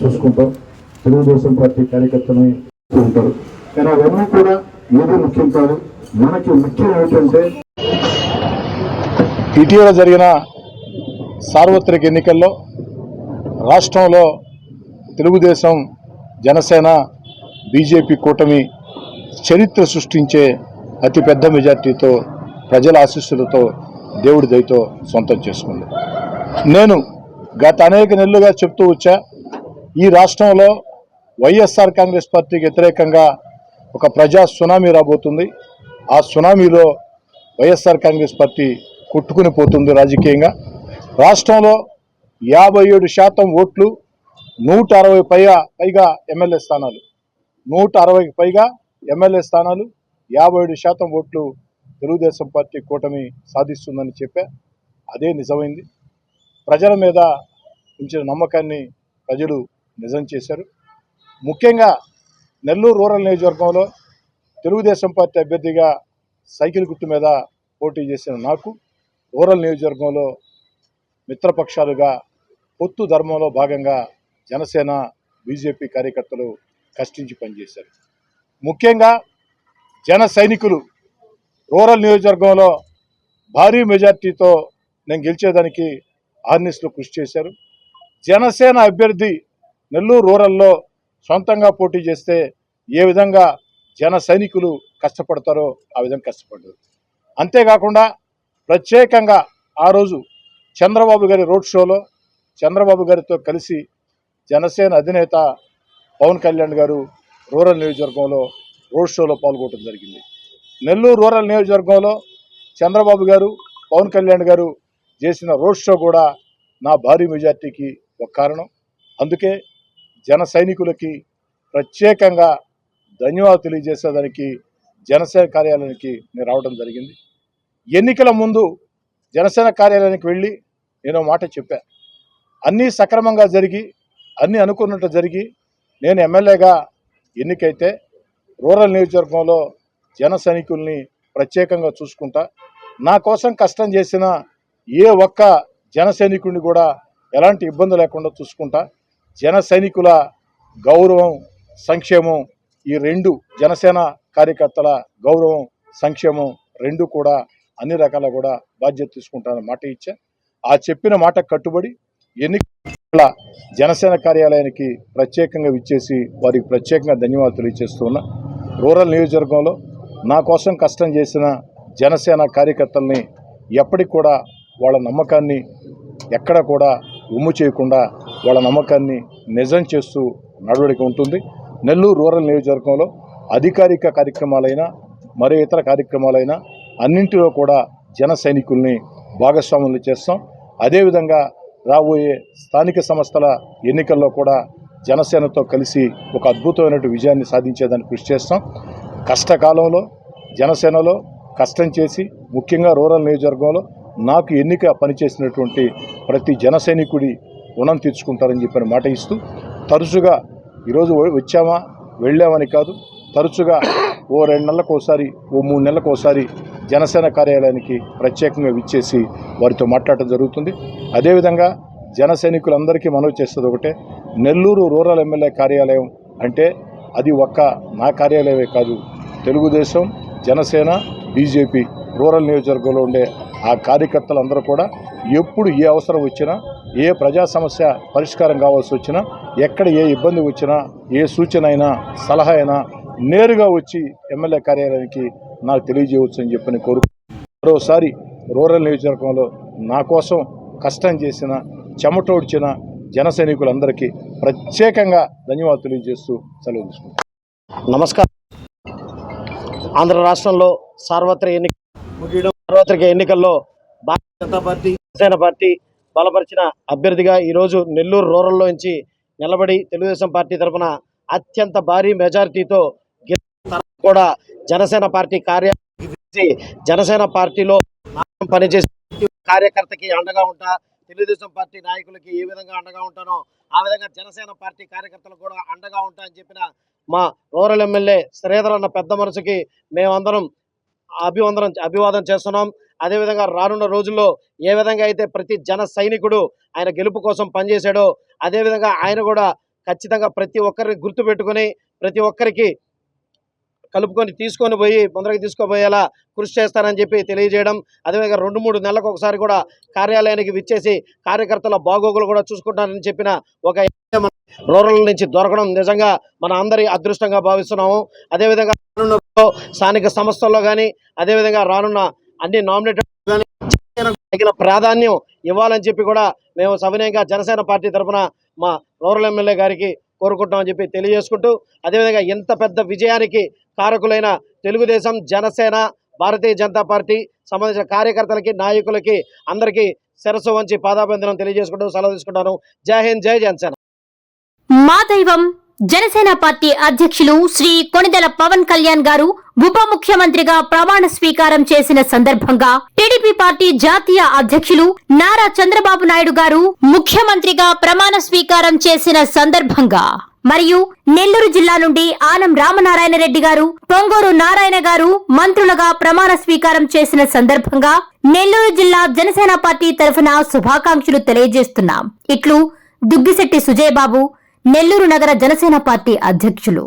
చూసుకుంటాం. తెలుగుదేశం పార్టీ కార్యకర్తని ఉంటారు కానీ అవన్నీ కూడా ఏది ముఖ్యం కాదు మనకి ముఖ్యం ఏంటంటే ఇటీవల జరిగిన సార్వత్రిక ఎన్నికల్లో రాష్ట్రంలో తెలుగుదేశం జనసేన బీజేపీ కూటమి చరిత్ర సృష్టించే అతిపెద్ద మెజార్టీతో ప్రజల ఆశీస్సులతో దేవుడి దయతో సొంతం చేసుకుంది. నేను గత అనేక నెలలుగా చెప్తూ వచ్చా ఈ రాష్ట్రంలో వైఎస్ఆర్ కాంగ్రెస్ పార్టీకి వ్యతిరేకంగా ఒక ప్రజా సునామీ రాబోతుంది. ఆ సునామీలో వైఎస్ఆర్ కాంగ్రెస్ పార్టీ కొట్టుకుని పోతుంది రాజకీయంగా. రాష్ట్రంలో యాభై ఏడు శాతం ఓట్లు నూట అరవై పైగా పైగా ఎమ్మెల్యే స్థానాలు. నూట అరవైకి పైగా ఎమ్మెల్యే స్థానాలు యాభై ఏడు శాతం ఓట్లు తెలుగుదేశం పార్టీ కూటమి సాధిస్తుందని చెప్పా. అదే నిజమైంది. ప్రజల మీద ఉంచిన నమ్మకాన్ని ప్రజలు నిజం చేశారు. ముఖ్యంగా నెల్లూరు రూరల్ నియోజకవర్గంలో తెలుగుదేశం పార్టీ అభ్యర్థిగా సైకిల్ గుర్తు మీద పోటీ చేసిన నాకు రూరల్ నియోజకవర్గంలో మిత్రపక్షాలుగా పొత్తు ధర్మంలో భాగంగా జనసేన బీజేపీ కార్యకర్తలు కష్టించి పనిచేశారు. ముఖ్యంగా జన సైనికులు రూరల్ నియోజకవర్గంలో భారీ మెజార్టీతో నేను గెలిచేదానికి ఆర్నిస్లు కృషి చేశారు. జనసేన అభ్యర్థి నెల్లూరు రూరల్లో సొంతంగా పోటీ చేస్తే ఏ విధంగా జన సైనికులు కష్టపడతారో ఆ విధంగా కష్టపడ్డారు. అంతేకాకుండా ప్రత్యేకంగా ఆ రోజు చంద్రబాబు గారి రోడ్ షోలో చంద్రబాబు గారితో కలిసి జనసేన అధినేత పవన్ కళ్యాణ్ గారు రూరల్ నియోజకవర్గంలో రోడ్ షోలో పాల్గొనడం జరిగింది. నెల్లూరు రూరల్ నియోజకవర్గంలో చంద్రబాబు గారు పవన్ కళ్యాణ్ గారు చేసిన రోడ్ షో కూడా నా భారీ మెజార్టీకి ఒక కారణం. అందుకే జన సైనికులకి ప్రత్యేకంగా ధన్యవాదాలు తెలియజేసేదానికి జనసేన కార్యాలయానికి నేను రావడం జరిగింది. ఎన్నికల ముందు జనసేన కార్యాలయానికి వెళ్ళి నేను మాట చెప్పా. అన్నీ సక్రమంగా జరిగి అన్నీ అనుకున్నట్టు జరిగి నేను ఎమ్మెల్యేగా ఎన్నికైతే రూరల్ నియోజకవర్గంలో జన సైనికుల్ని ప్రత్యేకంగా చూసుకుంటా నా కోసం కష్టం చేసిన ఏ ఒక్క జన సైనికుడిని కూడా ఎలాంటి ఇబ్బంది లేకుండా చూసుకుంటా జన సైనికుల గౌరవం సంక్షేమం ఈ రెండు జనసేన కార్యకర్తల గౌరవం సంక్షేమం రెండు కూడా అన్ని రకాల కూడా బాధ్యత తీసుకుంటానని మాట ఇచ్చా. ఆ చెప్పిన మాట కట్టుబడి ఎన్నికల జనసేన కార్యాలయానికి ప్రత్యేకంగా విచ్చేసి వారికి ప్రత్యేకంగా ధన్యవాదాలు తెలియజేస్తున్నా రూరల్ నియోజకవర్గంలో నా కోసం కష్టం చేసిన జనసేన కార్యకర్తల్ని ఎప్పటికి కూడా వాళ్ళ నమ్మకాన్ని ఎక్కడ కూడా ఉమ్ము చేయకుండా వాళ్ళ నమ్మకాన్ని నిజం చేస్తూ నడవడిక ఉంటుంది. నెల్లూరు రూరల్ నియోజకవర్గంలో అధికారిక కార్యక్రమాలైనా మరే ఇతర కార్యక్రమాలైనా అన్నింటిలో కూడా జన సైనికుల్ని భాగస్వాములు చేస్తాం. అదేవిధంగా రాబోయే స్థానిక సంస్థల ఎన్నికల్లో కూడా జనసేనతో కలిసి ఒక అద్భుతమైనటువంటి విజయాన్ని సాధించేదానికి కృషి చేస్తాం. కష్టకాలంలో జనసేనలో కష్టం చేసి ముఖ్యంగా రూరల్ నియోజకవర్గంలో నాకు ఎన్నిక పనిచేసినటువంటి ప్రతి జన సైనికుడి రుణం తీర్చుకుంటారని చెప్పిన మాట ఇస్తూ తరచుగా ఈరోజు వచ్చామా వెళ్ళామని కాదు తరచుగా ఓ రెండు నెలలకు ఒకసారి ఓ మూడు నెలలకు ఒకసారి జనసేన కార్యాలయానికి ప్రత్యేకంగా విచ్చేసి వారితో మాట్లాడటం జరుగుతుంది. అదేవిధంగా జన సైనికులందరికీ మనవి చేస్తుంది ఒకటే నెల్లూరు రూరల్ ఎమ్మెల్యే కార్యాలయం అంటే అది ఒక్క నా కార్యాలయమే కాదు తెలుగుదేశం జనసేన బీజేపీ రూరల్ నియోజకవర్గంలో ఉండే ఆ కార్యకర్తలందరూ కూడా ఎప్పుడు ఏ అవసరం వచ్చినా ఏ ప్రజా సమస్య పరిష్కారం కావాల్సి వచ్చినా ఎక్కడ ఏ ఇబ్బంది వచ్చినా ఏ సూచన అయినా సలహా అయినా నేరుగా వచ్చి ఎమ్మెల్యే కార్యాలయానికి నాకు తెలియజేయవచ్చు అని చెప్పని కోరు మరోసారి రూరల్ నియోజకవర్గంలో నా కోసం కష్టం చేసిన చెమటోడ్చిన జన సైనికులందరికీ ప్రత్యేకంగా ధన్యవాదాలు తెలియజేస్తూ సెలవు తీసుకుంటాం నమస్కారం. ఆంధ్ర రాష్ట్రంలో సార్వత్రిక ఎన్నిక ముగియడం సార్వత్రిక ఎన్నికల్లో భారతీయ జనతా పార్టీ జనసేన పార్టీ బలపరిచిన అభ్యర్థిగా ఈరోజు నెల్లూరు రూరల్లో నుంచి నిలబడి తెలుగుదేశం పార్టీ తరఫున అత్యంత భారీ మెజారిటీతో కూడా జనసేన పార్టీ కార్యాలయానికి జనసేన పార్టీలో పనిచేసే కార్యకర్తకి అండగా ఉంటా తెలుగుదేశం పార్టీ నాయకులకి ఏ విధంగా అండగా ఉంటానో ఆ విధంగా జనసేన పార్టీ కార్యకర్తలకు కూడా అండగా ఉంటాయని చెప్పిన మా రూరల్ ఎమ్మెల్యే శ్రీధర్ అన్న పెద్ద మనసుకి మేమందరం అభివందనం అభివాదం చేస్తున్నాం. అదేవిధంగా రానున్న రోజుల్లో ఏ విధంగా అయితే ప్రతి జన సైనికుడు ఆయన గెలుపు కోసం పనిచేశాడో అదేవిధంగా ఆయన కూడా ఖచ్చితంగా ప్రతి ఒక్కరిని గుర్తుపెట్టుకొని ప్రతి ఒక్కరికి కలుపుకొని తీసుకొని పోయి ముందరికి తీసుకుపోయేలా కృషి చేస్తారని చెప్పి తెలియజేయడం అదేవిధంగా రెండు మూడు నెలలకు ఒకసారి కూడా కార్యాలయానికి విచ్చేసి కార్యకర్తల బాగోగులు కూడా చూసుకుంటానని చెప్పిన ఒక రూరల్ నుంచి దొరకడం నిజంగా మన అందరి అదృష్టంగా భావిస్తున్నాము. అదేవిధంగా రానున్న స్థానిక సంస్థల్లో కానీ అదేవిధంగా రానున్న అన్ని నామినేటెడ్ కానీ తగిన ప్రాధాన్యం ఇవ్వాలని చెప్పి కూడా మేము సవినయంగా జనసేన పార్టీ తరఫున మా రూరల్ ఎమ్మెల్యే గారికి కోరుకుంటామని చెప్పి తెలియజేసుకుంటూ అదేవిధంగా ఎంత పెద్ద విజయానికి కారకులైన తెలుగుదేశం జనసేన భారతీయ జనతా పార్టీ సంబంధించిన కార్యకర్తలకి నాయకులకి అందరికీ శిరస్సు వంచి పాదాభివందనం తెలియజేసుకుంటూ సెలవు తీసుకుంటాను. జై హింద్ జై జనసేన. మా దైవం జనసేన పార్టీ అధ్యక్షులు శ్రీ కొణిదెల పవన్ కళ్యాణ్ గారు ఉప ముఖ్యమంత్రిగా ప్రమాణ స్వీకారం చేసిన సందర్భంగా టీడీపీ పార్టీ జాతీయ అధ్యక్షులు నారా చంద్రబాబు నాయుడు గారు ముఖ్యమంత్రిగా ప్రమాణ స్వీకారం చేసిన సందర్భంగా. మరియు నెల్లూరు జిల్లా నుండి ఆనం రామనారాయణ రెడ్డి గారు పొంగూరు నారాయణ గారు మంత్రులుగా ప్రమాణ స్వీకారం చేసిన సందర్భంగా నెల్లూరు జిల్లా జనసేన పార్టీ తరఫున శుభాకాంక్షలు తెలియజేస్తున్నాం. ఇట్లు దుగ్గిశెట్టి సుజయ్ బాబు నెల్లూరు నగర జనసేన పార్టీ అధ్యక్షులు.